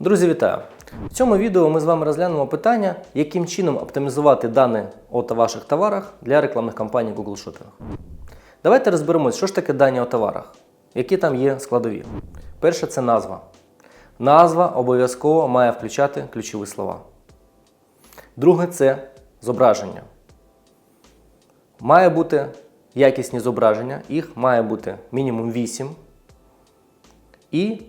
Друзі, вітаю! В цьому відео ми з вами розглянемо питання, яким чином оптимізувати дані о ваших товарах для рекламних кампаній Google Shopping. Давайте розберемось, що ж таке дані о товарах, які там є складові. Перше це назва. Назва обов'язково має включати ключові слова. Друге це зображення. Має бути якісні зображення, їх має бути мінімум 8. І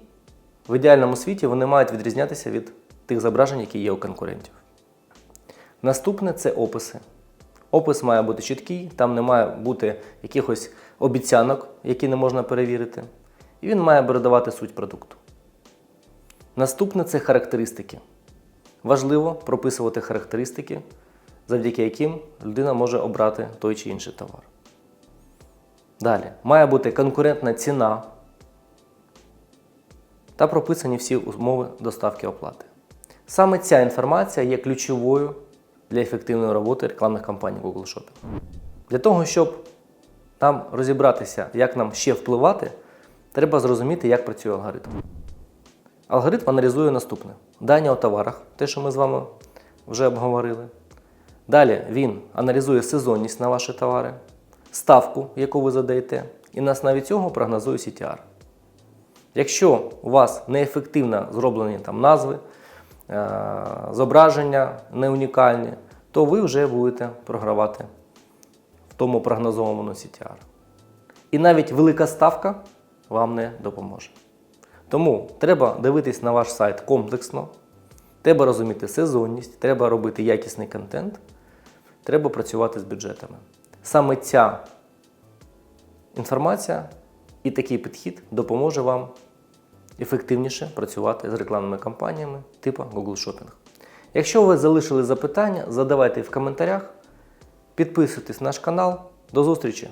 в ідеальному світі вони мають відрізнятися від тих зображень, які є у конкурентів. Наступне це описи. Опис має бути чіткий, там не має бути якихось обіцянок, які не можна перевірити. І він має передавати суть продукту. Наступне це характеристики. Важливо прописувати характеристики, завдяки яким людина може обрати той чи інший товар. Далі, має бути конкурентна ціна та прописані всі умови доставки оплати. Саме ця інформація є ключовою для ефективної роботи рекламних кампаній Google Shopping. Для того, щоб нам розібратися, як нам ще впливати, треба зрозуміти, як працює алгоритм. Алгоритм аналізує наступне: дані у товарах, те, що ми з вами вже обговорили. Далі він аналізує сезонність на ваші товари, ставку, яку ви задаєте, і на основі цього прогнозує CTR. Якщо у вас неефективно зроблені там назви, е, зображення не унікальні, то ви вже будете програвати в тому прогнозованому CTR. І навіть велика ставка вам не допоможе. Тому треба дивитись на ваш сайт комплексно, треба розуміти сезонність, треба робити якісний контент, треба працювати з бюджетами. Саме ця інформація і такий підхід допоможе вам ефективніше працювати з рекламними кампаніями типу Google Shopping. Якщо ви залишили запитання, задавайте їх в коментарях, підписуйтесь на наш канал. До зустрічі!